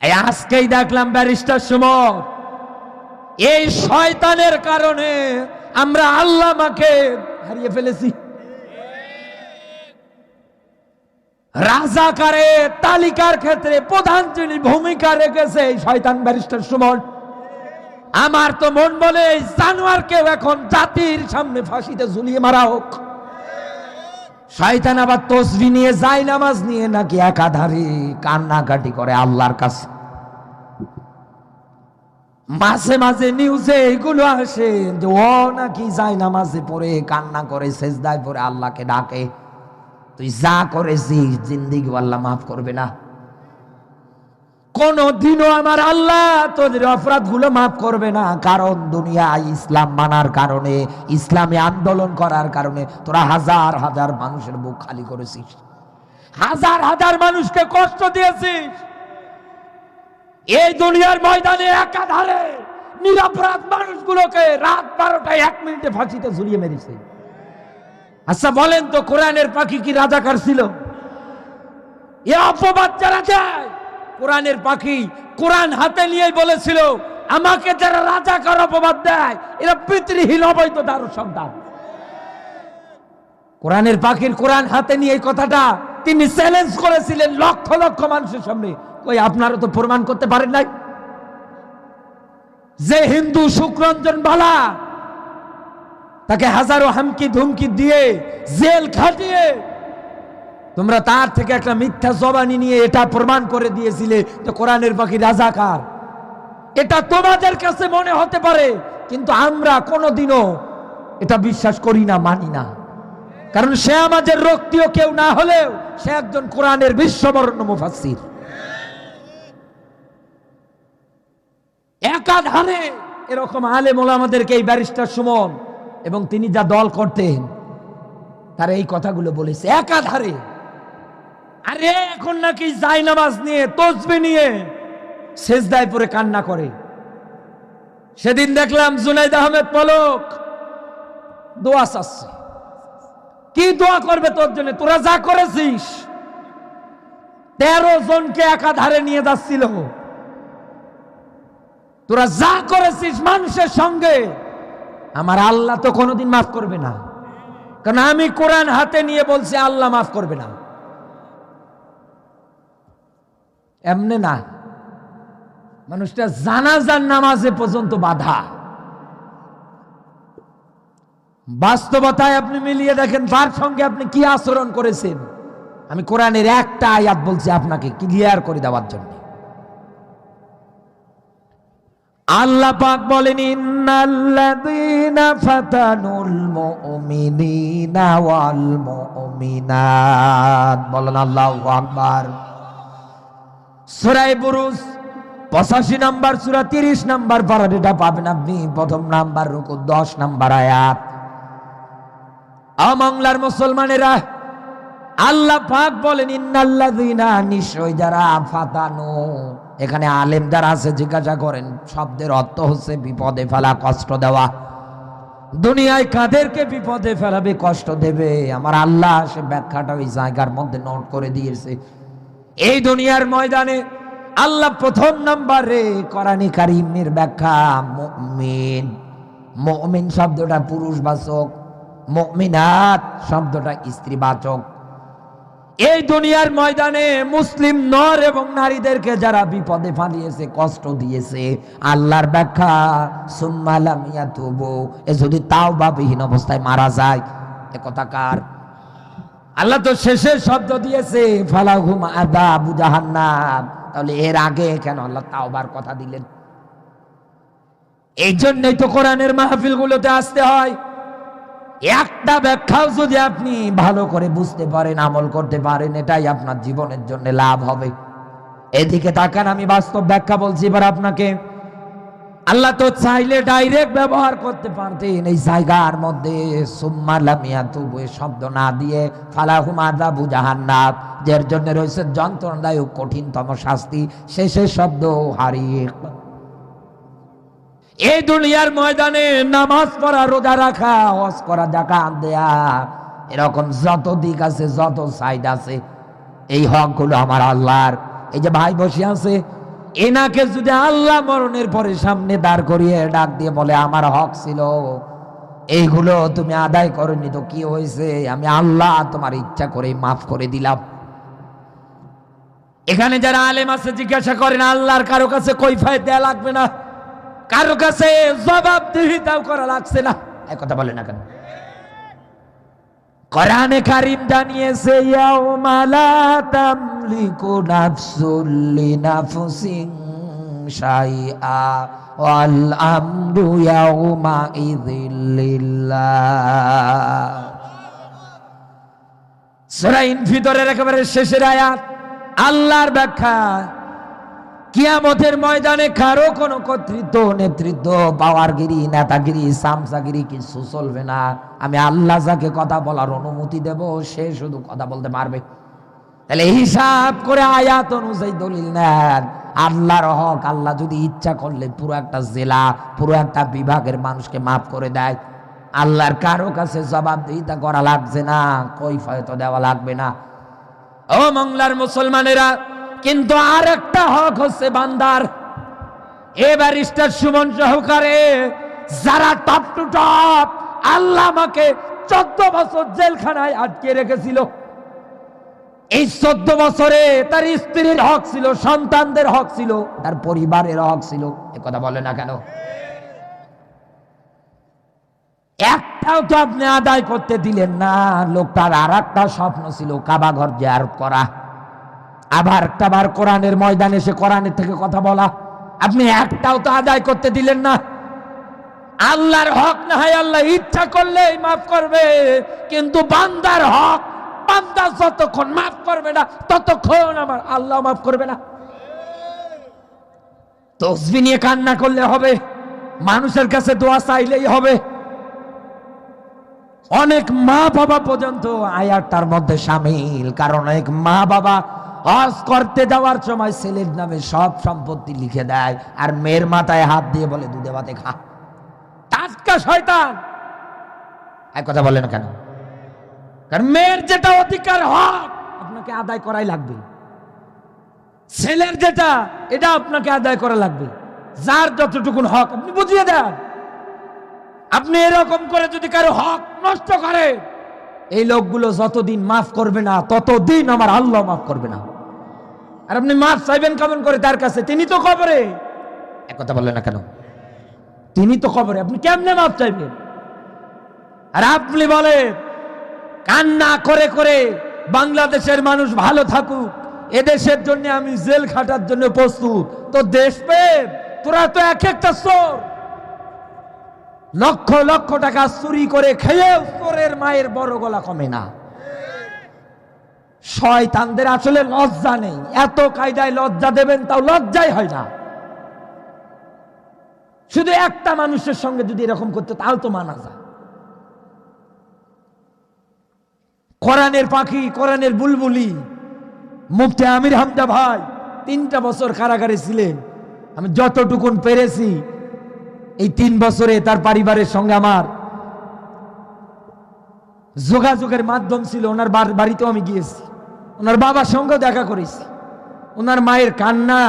এই আজকেই দেখলাম ব্যারিস্টার সুমন। এই শয়তানের কারণে আমরা আল্লাহ মাকে হারিয়ে ফেলেছি। রাজাকারে তালিকার ক্ষেত্রে প্রধান যিনি ভূমিকা রেখেছে এই শয়তান ব্যারিস্টার সুমন। আমার তো মন বলে এই জানোয়ারকেও এখন জাতির সামনে ফাঁসিতে ঝুলিয়ে মারা হোক। শয়তান আবার তসবি নিয়ে যায় নামাজ নিয়ে নাকি একাধারে কান্নাকাটি করে আল্লাহর কাছে। মাঝে মাঝে নিউজে এগুলো আসে যে ও নাকি যায় নামাজে পড়ে, কান্না করে, সেজদায় পড়ে, আল্লাহকে ডাকে। তুই যা করেছিস জিন্দিগি আল্লাহ মাফ করবে না। কোনদিনও আমার আল্লাহ তোদের অপরাধগুলো মাফ করবে না। কারণ দুনিয়ায় ইসলাম মানার কারণে, ইসলামে আন্দোলন করার কারণে তোরা হাজার হাজার মানুষের বুক খালি করেছিস। হাজার হাজার মানুষকে কষ্ট দিয়েছিস। এই দুনিয়ার ময়দানে একাধারে নিরাপরাধ মানুষগুলোকে রাত বারোটায় এক মিনিটে ফাঁসিতে ঝুলিয়ে মেরেছে। আচ্ছা বলেন তো কোরআনের পাখি কি রাজাকার ছিল? এ অপবাদ যারা দেয় কোরআনের পাখি কোরআন হাতে নিয়েই বলেছিল, আমাকে যারা রাজাকার অপবাদ দেয়, এরা পিতৃহীন অবৈধ দারু সন্তান কোরআনের পাখির কোরআন হাতে নিয়ে এই কথাটা তিনি চ্যালেঞ্জ করেছিলেন লক্ষ লক্ষ মানুষের সামনে। কই, আপনারা তো প্রমাণ করতে পারেন নাই? যে হিন্দু সুকরঞ্জন বালা, তাকে হাজারো হামকি ধুমকি দিয়ে জেল খাটিয়ে তোমরা তার থেকে একটা মিথ্যা জবানি নিয়ে এটা প্রমাণ করে দিয়েছিলে যে কোরআনের পাখি রাজাকার। এটা তোমাদের কাছে মনে হতে পারে, কিন্তু আমরা কোনোদিনও এটা বিশ্বাস করি না, মানি না। কারণ সে আমাদের রক্তীয় কেউ না হলেও সে একজন কোরআনের বিশ্ববর্ণ মুফাসির একাধারে এরকম আলেম আমাদেরকে এই ব্যারিস্টার সুমন এবং তিনি যা দল করতেন, তারা এই কথাগুলো বলেছে। একাধারে আরে, এখন নাকি জাই নামাজ নিয়ে, তসবি নিয়ে শেষদায় পরে কান্না করে। সেদিন দেখলাম জুনাইদ আহমেদ পলক, দোয়া চাচ্ছে। কি দোয়া করবে তোর জন্য? তোরা যা করেছিস, তেরো জনকে একাধারে নিয়ে যাচ্ছিল। তোরা যা করেছিস মানুষের সঙ্গে, আমার আল্লাহ তো কোনোদিন মাফ করবে না। কারণ আমি কোরআন হাতে নিয়ে বলছি, আল্লাহ মাফ করবে না। এমনে না। মানুষটা জানাজার নামাজে পর্যন্ত বাধা। বাস্তবতায় আপনি মিলিয়ে দেখেন তার সঙ্গে আপনি কি আচরণ করেছেন। আমি কোরআনের একটা আয়াত বলছি আপনাকে ক্লিয়ার করে দেওয়ার জন্য। আল্লাহ পাক বলেন, ইন্নাল্লাযীনা ফাতানুল মুমিনিনা ওয়াল মুমিনাত। বলেন, আল্লাহু আকবার। সূরা বুরুজ 85 নাম্বার সুরা, তিরিশ নাম্বার পারার এটা পাবেন আপনি। প্রথম নাম্বার রুকু 10 নাম্বার আয়াত। আমংলার মুসলমানেরা, আল্লাহ পাক বলেন, ইন্নাল্লাযীনা নিশ্চয় যারা ফাতানু এখানে আলেম যারা আছে, জিজ্ঞাসা করেন, শব্দের অর্থ হচ্ছে বিপদে ফেলা, কষ্ট দেওয়া। দুনিয়ায় কাদেরকে বিপদে ফেলাবে, কষ্ট দেবে? আমার আল্লাহ সে ব্যাখ্যাটা ওই জায়গার মধ্যে নোট করে দিয়েছে। এই দুনিয়ার ময়দানে আল্লাহ প্রথম নাম্বারে কোরআনী কারিমের ব্যাখ্যা, মুমিন। মুমিন শব্দটা পুরুষবাচক, মুমিনাত শব্দটা স্ত্রীবাচক। এই দুনিয়ার ময়দানে মুসলিম নর এবং নারীদেরকে যারা বিপদে ফালিয়েছে কষ্ট দিয়েছে, আল্লাহর ব্যাখ্যা সুম্মালামিয়া তুবু এ যদি তাও বা বিহীন অবস্থায় মারা যায়, এ কথা কার? আল্লাহ তো শেষের শব্দ দিয়েছে, ফালাহুম আদা বুজাহান্নাম তাহলে এর আগে কেন আল্লাহ তাওবার কথা দিলেন? এই জন্যই তো কোরআনের মাহফিলগুলোতে আসতে হয়। একটা ব্যাখ্যাও যদি আপনি ভালো করে বুঝতে পারেন, আমল করতে পারেন, এটাই আপনার জীবনের জন্য লাভ হবে। এদিকে তাকান, আমি বাস্তব ব্যাখ্যা বলছি এবার আপনাকে। আল্লাহ তো চাইলে ডাইরেক্ট ব্যবহার করতে পারতেন এই জায়গার মধ্যে। শব্দ না দিয়ে ফালাহুম আদাবু জাহান্নাব যার জন্য রয়েছে যন্ত্রণাদায়ক কঠিনতম শাস্তি। শেষের শব্দ হারিয়ে। এই দুনিয়ার ময়দানে নামাজ পড়া, রোজা রাখা হজ করা জাকাত দেয়া, এরকম যত দিক আছে, যত সাইড আছে, এই হকগুলো আমার আল্লাহর। এই যে ভাই বসে আছে এনাকে যদি আল্লাহ মরণের পরে সামনে দাঁড় করিয়ে ডাক দিয়ে বলে, আমার হক ছিল, এইগুলো তুমি আদায় করনি তো কি হয়েছে? আমি আল্লাহ তোমার ইচ্ছা করে মাফ করে দিলাম। এখানে যারা আলেম আছে, জিজ্ঞাসা করেন, আল্লাহর কারও কাছে কৈফায় দেয়া লাগবে না? কারও কাছে জবাবদিহিতাও করা লাগছে না? এক কথা বলে না কেন? কোরআনে কারিম জানিয়েছে, ইয়াউমা লা তামলিকু নাফসুল লিনাফসিন শাইআ ওয়াল আমরু ইয়াউমা ইযিল লিল্লাহ। সূরা ইনফিতরের একেবারে শেষের আয়াত, আল্লাহর ব্যাখ্যা। কিয়ামতের ময়দানে কারও কোনো কর্তৃত্ব, নেতৃত্ব, পাওয়ারগিরি, নেতাগিরি, সামসাগিরি কিছু চলবে না। আমি আল্লাহ যাকে কথা বলার অনুমতি দেব, সে শুধু কথা বলতে পারবে। তাহলে হিসাব করে আয়াত অনুযায়ী দলিল নেন। আল্লাহর হক, আল্লাহ যদি ইচ্ছা করলে পুরো একটা জেলা, পুরো একটা বিভাগের মানুষকে মাফ করে দেয়। আল্লাহর কারও কাছে জবাবদিহিতা করা লাগছে না, কৈফায়ত দেওয়া লাগবে না। ও মংলার মুসলমানেরা কিন্তু আর একটা হক হচ্ছে বান্দার। এবার স্টার সুমন সহকারে যারা টপ টু টপ আল্লাহ আমাকে চোদ্দ বছর জেলখানায় আটকে রেখেছিল। এই চোদ্দ বছরে তার স্ত্রীর হক ছিল, সন্তানদের হক ছিল, তার পরিবারের হক ছিল। এ কথা বলে না কেন? একটাও তো আপনি আদায় করতে দিলেন না, লোকটার আর একটা স্বপ্ন ছিল কাবা ঘর জিয়ারত করা। আবার একটা বার কোরআনের ময়দানে এসে কোরআনের থেকে কথা বলা। আপনি একটাও তো আদায় করতে দিলেন না। আল্লাহর হক না হয় আল্লাহ ইচ্ছা করলেই মাফ করবে, কিন্তু বান্দার হক বান্দা যতক্ষণ মাফ করবে না, ততক্ষণ আমার আল্লাহ মাফ করবে না। তসবি নিয়ে কান্না করলে হবে, মানুষের কাছে দোয়া চাইলেই হবে। অনেক মা বাবা পর্যন্ত আয়ারটার মধ্যে সামিল, কারণ অনেক মা বাবা হজ করতে যাওয়ার সময় ছেলের নামে সব সম্পত্তি লিখে দেয় আর মেয়ের মাথায় হাত দিয়ে বলে, দুধে ভাতে খা। টাটকা শয়তান। এক কথা না কেন? কারণ মেয়ের যেটা অধিকার হক, আপনাকে আদায় করাই লাগবে। ছেলের যেটা, এটা আপনাকে আদায় করা লাগবে। যার যতটুকুন হক, আপনি বুঝিয়ে দেন। আপনি এরকম করে যদি কারও হক নষ্ট করে এই লোকগুলো যতদিন মাফ করবে না, ততদিন আমার আল্লাহ মাফ করবে না। আর আপনি মাফ চাইবেন কেমন করে তার কাছে? তিনি তো খবরে এক কথা বললেন না কেন? তিনি তো খবরে আপনি কেমনে মাফ চাইবেন? আর আপনি বলেন, কান্না করে করে বাংলাদেশের মানুষ ভালো থাকুক, এদেশের জন্য আমি জেল খাটার জন্য প্রস্তুত। তো দেশ প্রেম, তোরা তো এক একটা চোর। লক্ষ লক্ষ টাকা চুরি করে খেয়ে চোরের মায়ের বড় গলা কমে না। শয়তানদের আসলে লজ্জা নেই। এত কায়দায় লজ্জা দেবেন তাও লজ্জাই হয় না। শুধু একটা মানুষের সঙ্গে যদি এরকম করতে, তাও তো মানা যায়। কোরআনের পাখি, কোরআনের বুলবুলি, মুফতি আমির হামদা ভাই তিনটা বছর কারাগারে ছিলেন। আমি যতটুকুন পেরেছি এই তিন বছরে তার পরিবারের সঙ্গে আমার যোগাযোগের মাধ্যম ছিল। ওনার বাড়িতেও আমি গিয়েছি। ওনার বাবার সঙ্গেও দেখা করেছি। ওনার মায়ের কান্না,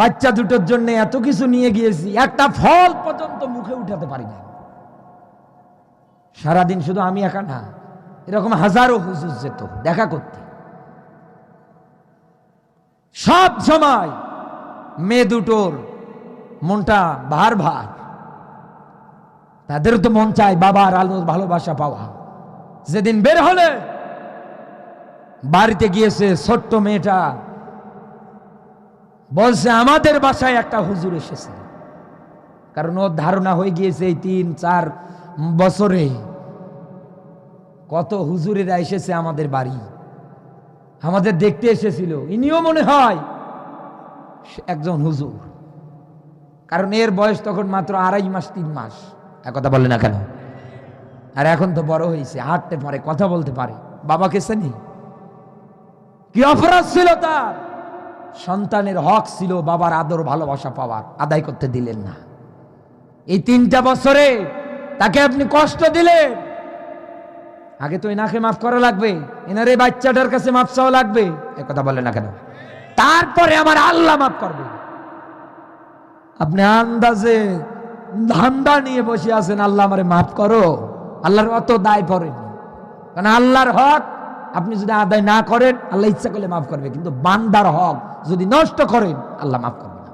বাচ্চা দুটোর জন্য এত কিছু নিয়ে গিয়েছি। একটা ফল পর্যন্ত মুখে উঠাতে পারি না সারাদিন শুধু আমি একা না, এরকম হাজারো হুজুর যেত দেখা করতে। সব সময় মেয়ে দুটোর মনটা ভার ভার। তাদেরও তো মন চায় বাবার আলো, ভালোবাসা পাওয়া। যেদিন বের হলে বাড়িতে গিয়েছে ছোট্ট মেয়েটা, বলছে, আমাদের বাসায় একটা হুজুর এসেছে। কারণ ওর ধারণা হয়ে গিয়েছে এই তিন, চার বছরে কত হুজুরেরা এসেছে আমাদের বাড়ি। আমাদের দেখতে এসেছিল। ইনিও মনে হয় একজন হুজুর। কারণ এর বয়স তখন মাত্র আড়াই মাস, তিন মাস। এক কথা বলে না কেন? আর এখন তো বড় হয়েছে, হাঁটতে পারে, কথা বলতে পারে। বাবাকে চেনি? কি অপরাধ ছিল তার? সন্তানের হক ছিল বাবার আদর, ভালোবাসা পাওয়ার, আদায় করতে দিলেন না। এই তিনটা বছরে তাকে আপনি কষ্ট দিলেন। আগে তো এনাকে মাফ করা লাগবে, এনার বাচ্চাটার কাছে মাফ চাওয়া লাগবে, এ কথা বলে না কেন? তারপরে আমার আল্লাহ মাফ করবে। আপনি আন্দাজে ধান্দা নিয়ে বসে আছেন, আল্লাহ আমারে মাফ করো। আল্লাহর অত দায় পড়েন। কারণ আল্লাহর হক, আপনি যদি আদায় না করেন, আল্লাহ ইচ্ছা করলে মাফ করবে। কিন্তু বান্দার হক যদি নষ্ট করেন, আল্লাহ মাফ করবে না।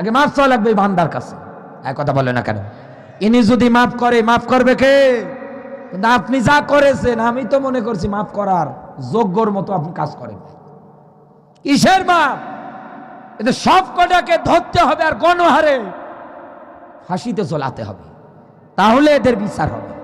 আগে মাফ চাওয়া লাগবে বান্দার কাছে। এক কথা বলে না কেন? ইনি যদি মাফ করে, মাফ করবে কে? কিন্তু আপনি যা করেছেন, আমি তো মনে করছি মাফ করার যোগ্যর মতো আপনি কাজ করেন কিসের মাপ এতে সব কটাকে ধরতে হবে আর গণহারে ফাঁসিতে চলাতে হবে। তাহলে এদের বিচার হবে।